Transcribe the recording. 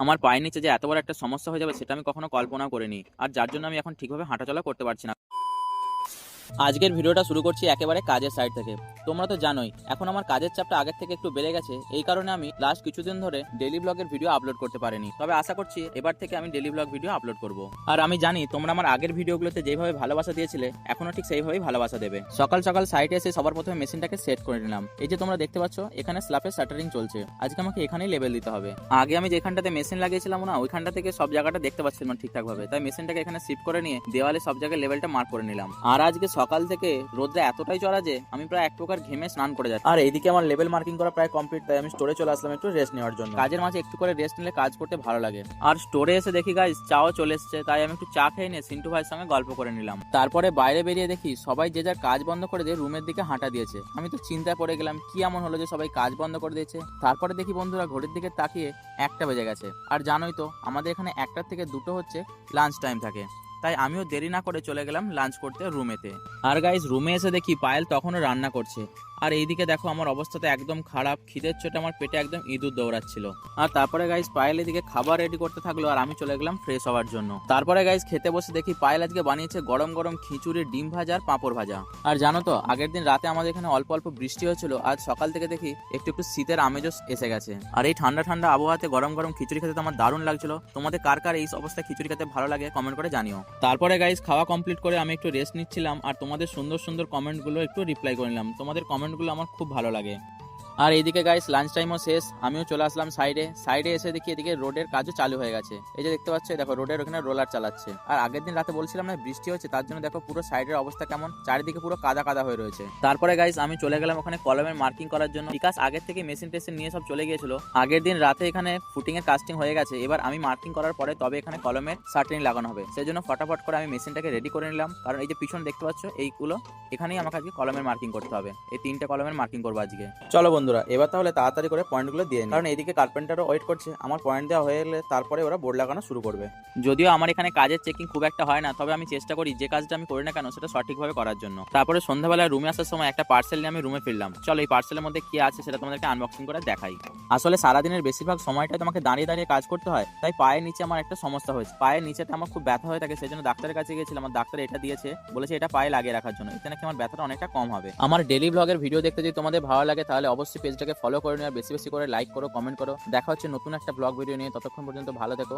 আমার পায়ের নিচে যে এত বড় একটা সমস্যা হয়ে যাবে, সেটা আমি কখনো কল্পনা করিনি। আর যার জন্য আমি এখন ঠিকভাবে হাঁটাচলা করতে পারছি না। আজকের ভিডিওটা শুরু করছি একেবারে কাজের সাইড থেকে। তোমরা তো জানোই, এখন আমার কাজের চাপটা আগের থেকে একটু বেড়ে গেছে, এই কারণে আমি লাস্ট কিছুদিন ধরে ডেলি ব্লগের ভিডিও আপলোড করতে পারিনি। তবে আশা করছি এবার থেকে আমি ডেলি ব্লগ ভিডিও আপলোড করব। আর আমি জানি তোমরা আমার আগের ভিডিওগুলোতে যেভাবে ভালোবাসা দিয়েছিলে, এখনও ঠিক সেইভাবেই ভালোবাসা দেবে। সকাল সকাল সাইটে এসে সবার প্রথমে মেশিনটাকে সেট করে নিলাম। এই যে তোমরা দেখতে পাচ্ছ, এখানে স্ল্যাপের শাটারিং চলছে। আজকে আমাকে এখানেই লেভেল দিতে হবে। আগে আমি যেখানটাতে মেশিন লাগিয়েছিলাম না, ওইখানটা থেকে সব জায়গাটা দেখতে পাচ্ছিলাম ঠিকঠাক ভাবে তাই মেশিনটাকে এখানে শিফট করে নিয়ে দেওয়ালে সব জায়গায় লেভেলটা মার্ক করে নিলাম। আর আজকে সকাল থেকে রোদটা এতটাই চড়া যে আমি প্রায় এক প্রকার ঘেমে স্নান করে যাচ্ছি। আর এইদিকে আমার লেভেল মার্কিং করা প্রায় কমপ্লিট তাই আমি স্টোরে চলে আসলাম একটু রেস্ট নেওয়ার জন্য। কাজের মাঝে একটু করে রেস্ট নিলে কাজ করতে ভালো লাগে। আর স্টোরে এসে দেখি গাইজ চাও চলে এসেছে তাই আমি একটু চা খেয়ে নিয়ে সিন্টু ভাইয়ের সঙ্গে গল্প করে নিলাম। তারপরে বাইরে বেরিয়ে দেখি সবাই যে যার কাজ বন্ধ করে দিয়ে রুমের দিকে হাঁটা দিয়েছে। আমি তো চিন্তায় পড়ে গেলাম কি এমন হলো যে সবাই কাজ বন্ধ করে দিয়েছে। তারপরে দেখি বন্ধুরা ঘড়ির দিকে তাকিয়ে একটা বেজে গেছে। আর জানোই তো আমাদের এখানে একটার থেকে দুটো হচ্ছে লাঞ্চ টাইম থাকে। তাই আমিও দেরি না করে চলে গেলাম লাঞ্চ করতে রুমেতে আর গাইজ রুমে এসে দেখি পায়েল তখনও রান্না করছে। আর এইদিকে দেখো আমার অবস্থা তো একদম খারাপ, খিদের চোটে আমার পেটে একদম ইঁদুর দৌড়াচ্ছিল। আর তারপরে গাইজ পায়েল এদিকে খাবার রেডি করতে থাকল আর আমি চলে গেলাম ফ্রেশ হওয়ার জন্য। তারপরে গাইজ খেতে বসে দেখি পায়েল আজকে বানিয়েছে গরম গরম খিচুড়ি, ডিম ভাজা আর পাঁপড় ভাজা। আর জানো তো, আগের দিন রাতে আমাদের এখানে অল্প অল্প বৃষ্টি হয়েছিল, আজ সকাল থেকে দেখি একটু একটু শীতের আমেজও এসে গেছে। আর এই ঠান্ডা ঠান্ডা আবহাওয়াতে গরম গরম খিচুড়ি খেতে তো আমার দারুণ লাগছিল। তোমাদের কার কার এই অবস্থায় খিচুড়ি খেতে ভালো লাগে কমেন্ট করে জানিও। তারপরে গাইজ খাওয়া কমপ্লিট করে আমি একটু রেস্ট নিচ্ছিলাম আর তোমাদের সুন্দর সুন্দর কমেন্টগুলো একটু রিপ্লাই করে নিলাম। তোমাদের কমেন্টগুলো আমার খুব ভালো লাগে। আর এইদিকে গাইস লাঞ্চ টাইমও শেষ। আমিও চলে আসলাম সাইডে সাইডে এসে দেখি এদিকে রোডের কাজও চালু হয়ে গেছে। এই যে দেখতে পাচ্ছ, দেখো রোডের ওখানে রোলার চালাচ্ছে। আর আগের দিন রাতে বলছিলাম না, বৃষ্টি হচ্ছে, তার জন্য দেখো পুরো সাইডের অবস্থা কেমন। চারিদিকে পুরো কাদা কাদা হয়ে রয়েছে। তারপরে গাইস আমি চলে গেলাম ওখানে কলমের মার্কিং করার জন্য। বিকাশ আগের থেকে মেশিন টেশিন নিয়ে সব চলে গিয়েছিল। আগের দিন রাতে এখানে ফুটিং এর কাস্টিং হয়ে গেছে। এবার আমি মার্কিং করার পরে তবে এখানে কলমের শার্টিং লাগানো হবে। সেই জন্য ফটাফট করে আমি মেশিনটাকে রেডি করে নিলাম। কারণ এই যে পিছনে দেখতে পাচ্ছ, এইগুলো এখানেই আমাকে আজকে কলমের মার্কিং করতে হবে। এই তিনটে কলমের মার্কিং করব আজকে। চলো বন্ধুরা, এবার তাহলে তাড়াতাড়ি করে পয়েন্টগুলো দিয়ে। কারণ এইদিকে কার্পেন্টারও ওয়েট করছে। আমার পয়েন্ট দেওয়া হয়ে গেলে তারপরে ওরা বোর্ড লাগানো শুরু করবে। যদিও আমার এখানে কাজের চেকিং খুব একটা হয় না, তবে আমি চেষ্টা করি যে কাজটা আমি করি না কেন, সেটা সঠিকভাবে করার জন্য। তারপরে সন্ধ্যাবেলায় রুমে আসার সময় একটা পার্সেল নিয়ে আমি রুমে ফিরলাম। চলো এই পার্সেলের মধ্যে কি আছে সেটা তোমাদেরকে আনবক্সিং করে দেখাই। আসলে সারাদিনের বেশিরভাগ সময়টা তোমাকে দাঁড়িয়ে দাঁড়িয়ে কাজ করতে হয়, তাই পায়ের নিচে আমার একটা সমস্যা হয়েছে। পায়ের নিচেটা আমার খুব ব্যথা হয়ে থাকে সেই জন্য ডাক্তারের কাছে গিয়েছিলাম। আমার ডাক্তার এটা দিয়েছে, বলেছে এটা পায়ে লাগিয়ে রাখার জন্য। এতে নাকি আমার ব্যথাটা অনেকটা কম হবে। আমার ডেলি ব্লগের ভিডিও দেখতে যদি তোমাদের ভালো লাগে, তাহলে অবশ্যই পেজটাকে ফলো করে নিও আর বেশি বেশি করে লাইক করো কমেন্ট করো। দেখা হচ্ছে নতুন একটা ব্লগ ভিডিও নিয়ে। ততক্ষণ পর্যন্ত ভালো থেকো।